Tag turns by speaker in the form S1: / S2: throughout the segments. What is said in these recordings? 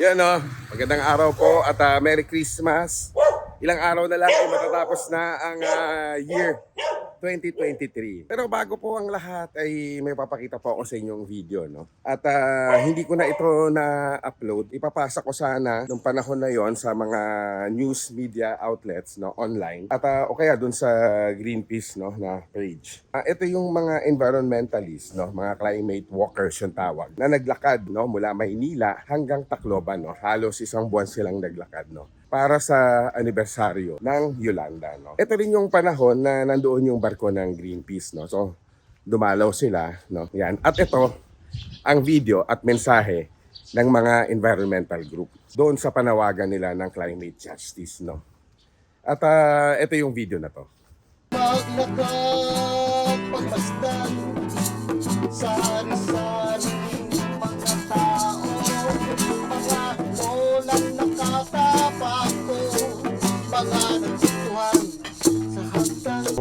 S1: Yan o, magandang araw po at ah, Merry Christmas. Ilang araw na lang ay matatapos na ang ah, year 2023. Pero bago po ang lahat ay may papakita po ako sa inyong video. No? At ah, hindi ko na ito na-upload. Ipapasa ko sana nung panahon na yon sa mga news media outlets no online. At ah, o kaya dun sa Greenpeace no na page. Ah, ito yung mga environmentalists no, mga climate walkers yung tawag na naglakad no mula Maynila hanggang Tacloban no. Halos isang buwan silang naglakad no para sa anibersaryo ng Yolanda. No? Ito rin yung panahon na nandoon yung barko ng Greenpeace. No? So, dumalaw sila. No? Yan. At ito, ang video at mensahe ng mga environmental group doon sa panawagan nila ng climate justice. No? At ah, ito yung video na to.
S2: Maglakad, pagmasdan sa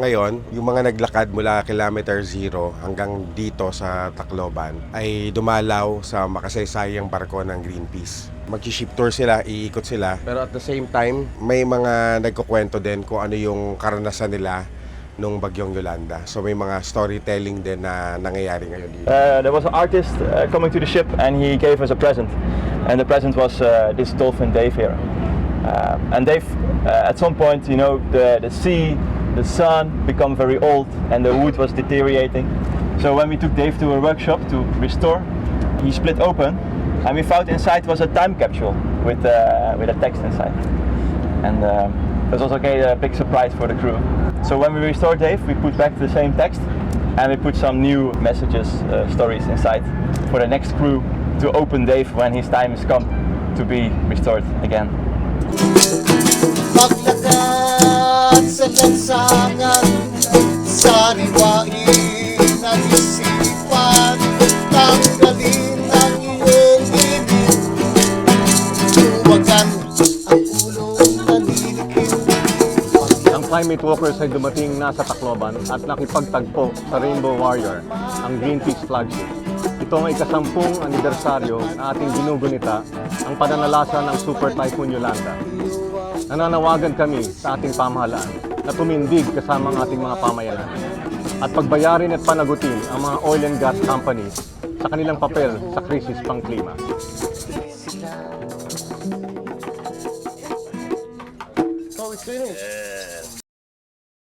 S1: Ngayon, yung mga naglakad mula kilometer zero hanggang dito sa Tacloban ay dumalaw sa makasaysayang barko ng Greenpeace. Mag-ship tour sila, iikot sila. Pero at the same time, may mga nagkukwento din kung ano yung karanasan nila nung bagyong Yolanda. So may mga storytelling din na nangyayari ngayon dito.
S3: Uh, there was an artist uh, coming to the ship and he gave us a present. And the present was uh, this dolphin Dave here. Uh, and Dave, uh, at some point, you know, the, the sea, the sun become very old and the wood was deteriorating. So when we took Dave to a workshop to restore, he split open and we found inside was a time capsule with, uh, with a text inside. And um, it was also okay, a big surprise for the crew. So when we restored Dave, we put back the same text and we put some new messages, uh, stories inside for the next crew to open Dave when his time has come to be restored again.
S2: Maglakad sa lansangan Sariwain ang isipan Tanggalin ang iyong init Huwagan ang ulong nalilikit
S4: Ang climate walkers ay dumating na sa Tacloban at nakipagtagpo sa Rainbow Warrior, ang Greenpeace flagship. Ito ang ikasampung anibersaryo na ating ginugunita ang pananalasa ng Super Typhoon Yolanda. Nananawagan kami sa ating pamahalaan na tumindig kasama ang ating mga pamayanan at pagbayarin at panagutin ang mga oil and gas companies sa kanilang papel sa krisis pang klima.
S2: Oh, finished.